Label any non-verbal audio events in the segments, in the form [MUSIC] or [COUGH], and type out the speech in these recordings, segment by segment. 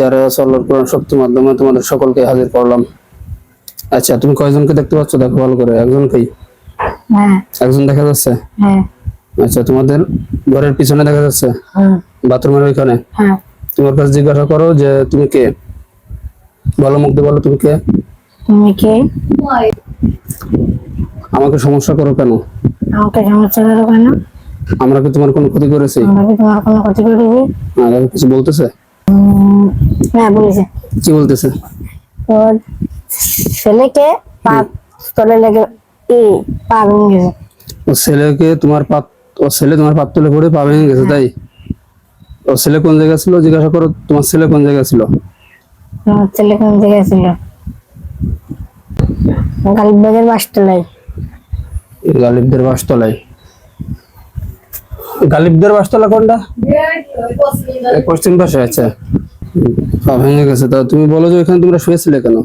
যারা কোরআন শক্তির মাধ্যমে তোমাদের সকলকে হাজির করলাম। আচ্ছা তুমি কয়জনকে দেখতে পাচ্ছ? দেখো ভালো করে একজনকেই? হ্যাঁ। একজন দেখা যাচ্ছে? হ্যাঁ। আচ্ছা তোমাদের ঘরের পিছনে দেখা যাচ্ছে? বাথরুমের ওইখানে? হ্যাঁ। তোমার কাছে জিজ্ঞাসা করো যে তুমি কে? ভালো মুখ দিয়ে বলো তুমি কে? তুমি কে? আমাকে সমস্যা করো কেন? আমাকে সমস্যা করো কেন? আমরা কি তোমার কোনো ক্ষতি করেছি? আমরা কি তোমার কোনো ক্ষতি করেছি? কিছু বলতেছে? হ্যাঁ বলেছে। কি বলতেছে? ছেলেকে পা তলে লেগে ই পা ভেঙে গেছে। ও ছেলেকে তোমার পাত ও ছেলে তোমার পাত তুলে পড়ে পা ভেঙে গেছে তাই? ও ছেলে কোন জায়গায় ছিল? জিজ্ঞাসা করো তোমার ছেলে কোন জায়গায় ছিল? আমার ছেলে কোন জায়গায় ছিল? গালিবাগের বাসতলায়। গালিবদের বাসতলায়। গালিবদের বাসতলা কোনটা? পশ্চিম পাশে আচ্ছা। পা ভেঙে গেছে। তা তুমি বলো যে ওখানে তোমরা শুয়েছিলে কেন?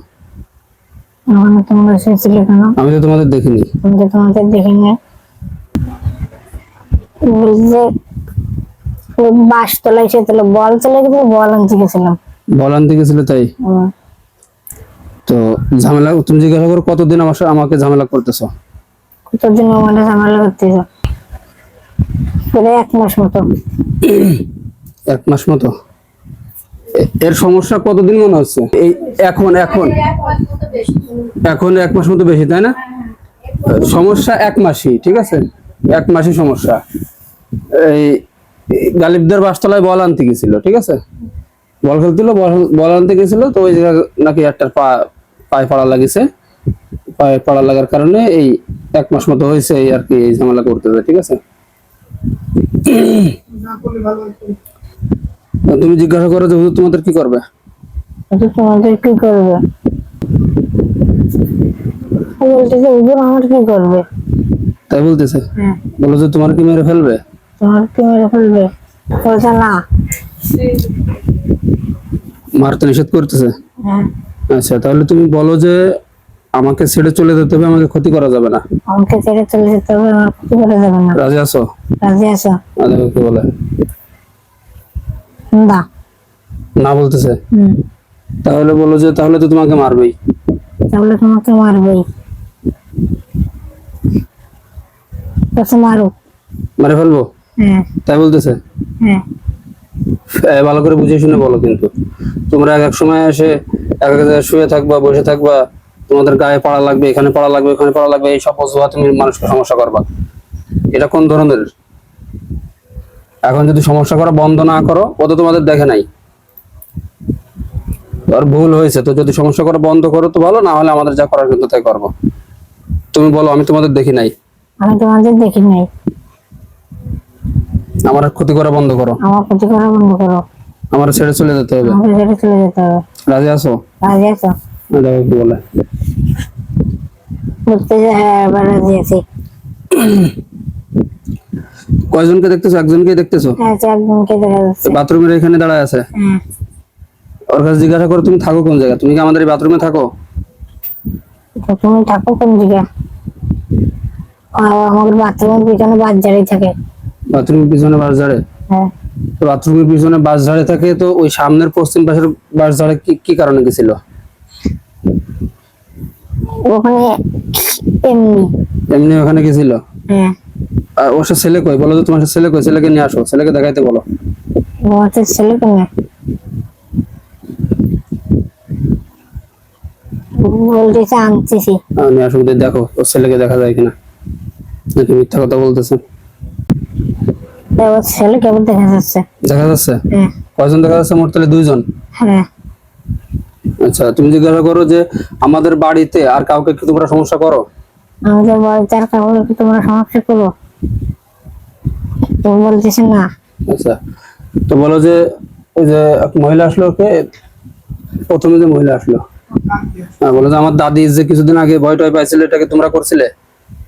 ওখানে তোমরা শুয়েছিলে কেন? আমি তো তোমাদের দেখিনি। আমি তো তোমাদের দেখিনি। বলছে ওই বাসতলায় সে তাহলে বল চলে গেছিল বল আনতে গেছিলাম। বল আনতে গেছিলে তাই? তো ঝামেলা তুমি জিজ্ঞাসা করো কতদিন আমার সাথে আমাকে ঝামেলা করতেছো? কতদিন আমাদের ঝামেলা করতেছ? এক মাস মতো। এক মাস মতো? এর সমস্যা কতদিন মনে হচ্ছে? এই এখন এখন। এখন এক মাস মতো বেশি, তাই না? সমস্যা এক মাসই, ঠিক আছে? এক মাসই সমস্যা। এই গালিবদের বাসতলায় বল আনতে গেছিল, ঠিক আছে? বল খেলছিল, বল আনতে গেছিল, তো ওই জায়গায় নাকি একটা পা, পায়ে পাড়া লাগিছে। পায়ে পাড়া লাগার কারণে এই এক মাস মতো হয়েছে, এই আর কি এই ঝামেলা করতেছে, ঠিক আছে? তুমি জিজ্ঞাসা করো যে হুজুর তোমাদের কি করবে। তোমাদের কি করবে? বলতেছে হুজুর আমার কি করবে? তাই বলতেছে? হ্যাঁ। বলো যে তোমার কি মেরে ফেলবে? তোমার কি মেরে ফেলবে? বলছে না। মারতে নিষেধ করতেছে? হ্যাঁ। আচ্ছা তাহলে তুমি বলো যে আমাকে ছেড়ে চলে যেতে হবে আমাকে ক্ষতি করা যাবে না। আমাকে ছেড়ে চলে যেতে হবে আমার ক্ষতি করে যাবে না। রাজি আছো? রাজি আছো? আচ্ছা, কি বলে। না না বলতেছে। তাহলে বলো যে তাহলে তো তোমাকে মারবেই। তাহলে তোমাকে মারবেই। বলছে মারুক মারে ফেলব? হ্যাঁ। তাই বলতেছে? হ্যাঁ। ভালো করে বুঝে শুনে বলো কিন্তু। তোমরা এক এক সময় এসে এক এক জায়গায় শুয়ে থাকবা বসে থাকবা তোমাদের গায়ে পাড়া লাগবে এখানে পাড়া লাগবে এখানে পাড়া লাগবে এই সব অজুহাত তুমি মানুষকে সমস্যা করবা। এটা কোন ধরনের? এখন যদি সমস্যা করা বন্ধ না করো ও তো তোমাদের দেখে নাই। আর ভুল হয়েছে তো যদি সমস্যা করা বন্ধ করো তো ভালো না হলে আমাদের যা করার কিন্তু তাই করব। তুমি বলো আমি তোমাদের দেখি নাই। আমি তোমাদের দেখি নাই। আমার ক্ষতি করা বন্ধ করো। আমার ক্ষতি করা বন্ধ করো। আমার ছেড়ে চলে যেতে হবে। আমাকে ছেড়ে চলে যেতে হবে। রাজি আছো? রাজি আছো? দেখো কি বলে। বলতেছে হ্যাঁ রাজি আছি। কয়জনকে দেখতেছো? একজনকে দেখতেছো? হ্যাঁ চারজনকে দেখা যাচ্ছে। বাথরুমের এখানে দাঁড়ায় আছে? হ্যাঁ ওর কাছে জিজ্ঞাসা করো তুমি থাকো কোন জায়গায়? তুমি কি আমাদের বাথরুমে থাকো? তুমি থাকো কোন আমাদের বাথরুমের পিছনে বাস জারি থাকে। বাথরুমের পিছনে বাস ঝাড়ে হ্যাঁ। তো বাথরুমের পিছনে বাস ঝাড়ে থাকে তো ওই সামনের পশ্চিম পাশের বাস ঝাড়ে কি কি কারণে গেছিল? ওখানে এমনি। এমনি ওখানে গেছিল? হ্যাঁ। ওর ছেলে কই? বলো তো তোমার ছেলে কই? ছেলেকে নিয়ে আসো ছেলেকে দেখাইতে বলো। তোমাদের ছেলে কেন? বলতেছে আনতেছি। আর নিয়ে দেখো ওর ছেলেকে দেখা যায় কিনা। নাকি মিথ্যা কথা বলতেছে? এবার ছেলে কেবল দেখা যাচ্ছে। দেখা যাচ্ছে? হ্যাঁ। কয়জন দেখা যাচ্ছে? মোট তাহলে দুইজন? হ্যাঁ। আচ্ছা তুমি জিজ্ঞাসা করো যে আমাদের বাড়িতে আর কাউকে কি তোমরা সমস্যা করো? আমাদের বাড়িতে আর কাপড় কি তোমরা সমস্যা করো? তুমি বলতেছে না। আচ্ছা তো বলো যে ওই যে মহিলা আসলো কে? প্রথমে যে মহিলা আসলো। হ্যাঁ বলো যে আমার দাদি যে কিছুদিন আগে ভয় টয় পাইছিল এটাকে তোমরা করছিলে?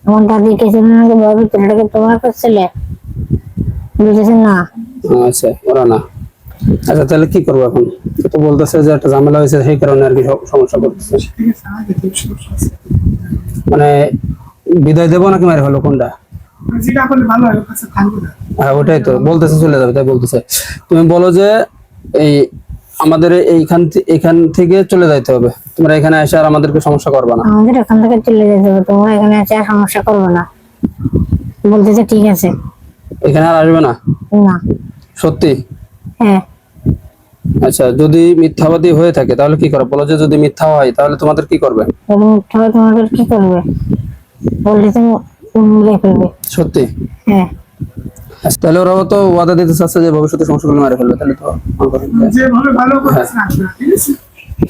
আমার দাদি কিছুদিন আগে ছেলেটাকে তোমরা করছিলে? না? আচ্ছা ওরা না। আচ্ছা তাহলে কি করব এখন? তো বলতেছে যে একটা ঝামেলা হয়েছে সেই কারণে আর কি সব- সমস্যা করতেছে। মানে বিদায় দেবো নাকি মেরে হলো কোনটা? যেটা করলে ভালো হয় কাছে থাকবে না। হ্যাঁ ওটাই তো বলতেছে চলে যাবে তাই বলতেছে। তুমি বলো যে এই আমাদের এইখান এইখান থেকে চলে যাইতে হবে। তোমরা এখানে এসে আর আমাদেরকে সমস্যা করবে না। আমাদের এখান থেকে চলে যেতে হবে তোমরা এখানে আছে আর সমস্যা করবে না। বলতেছে ঠিক আছে। এখানে আর আসবে না? না। সত্যি? হ্যাঁ। আচ্ছা যদি মিথ্যাবাদী হয়ে থাকে তাহলে কি করবে বলো যে যদি মিথ্যা হয় তাহলে তোমাদের কি করবে? মিথ্যা তোমাদের কি করবে? বললে তুমি ফেলবে সত্যি? হ্যাঁ। আচ্ছা, তাহলে ওরাও তো ওয়াদা দিতে চাচ্ছে যে ভবিষ্যতে সমস্যাগুলো মারে ফেলবে তাহলে তো আছে?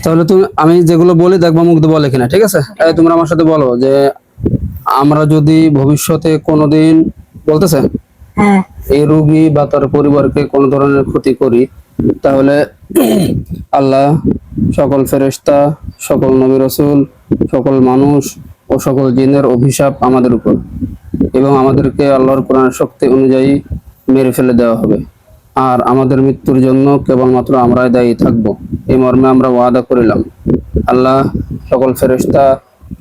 তাহলে তুমি আমি যেগুলো বলি দেখব মুগ্ধ বলে কিনা ঠিক আছে? তোমরা আমার সাথে বলো যে আমরা যদি ভবিষ্যতে কোনোদিন বলতেছে? হ্যাঁ। এই রোগী বা তার পরিবারকে কোনো ধরনের ক্ষতি করি তাহলে [CLEARS THROAT] আল্লাহ সকল ফেরেশতা সকল নবী রসুল সকল মানুষ ও সকল জিনের অভিশাপ আমাদের উপর এবং আমাদেরকে আল্লাহর কোরআনের শক্তি অনুযায়ী মেরে ফেলে দেওয়া হবে। আর আমাদের মৃত্যুর জন্য কেবলমাত্র আমরাই দায়ী থাকব। এই মর্মে আমরা ওয়াদা করিলাম। আল্লাহ সকল ফেরেশতা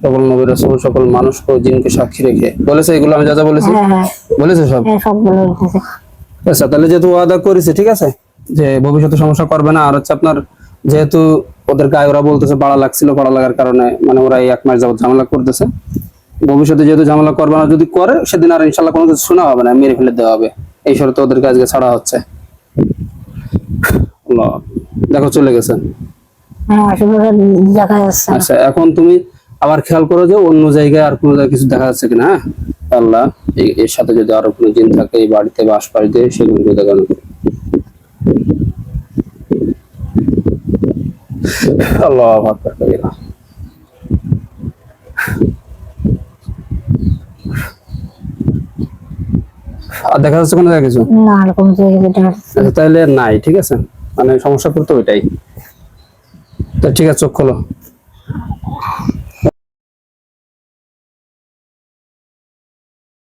সকল নবী রসুল সকল মানুষকে ও জিনকে সাক্ষী রেখে। বলেছে এগুলো আমি যা যা বলেছি? হ্যাঁ হ্যাঁ। বলেছে সব? হ্যাঁ আচ্ছা তাহলে যেহেতু ওয়াদা করেছে ঠিক আছে? যে ভবিষ্যতে সমস্যা করবে না আর হচ্ছে আপনার যেহেতু ওদের গায়ে ওরা বলতেছে বাড়া লাগছিল বাড়া লাগার কারণে মানে ওরা এই এক মাস যাবত ঝামেলা করতেছে। ভবিষ্যতে যেহেতু ঝামেলা করবে না যদি করে সেদিন আর ইনশাল্লাহ কোনো কিছু শোনা হবে না মেরে ফেলে দেওয়া হবে। এই শর্তে ওদেরকে আজকে ছাড়া হচ্ছে। দেখো চলে গেছে। হ্যাঁ। আচ্ছা এখন তুমি আবার খেয়াল করো যে অন্য জায়গায় আর কোনো জায়গায় কিছু দেখা যাচ্ছে কিনা হ্যাঁ? আল্লাহ এর সাথে যদি আরও কোনো জিন থাকে এই বাড়িতে বা আশপাশ দিয়ে সেগুলো দেখানো। আল্লাহ আর দেখা যাচ্ছে কোনো কিছু? না আচ্ছা তাহলে নাই ঠিক আছে? মানে সমস্যা করতে ওইটাই। তো ঠিক আছে চোখ খোলো।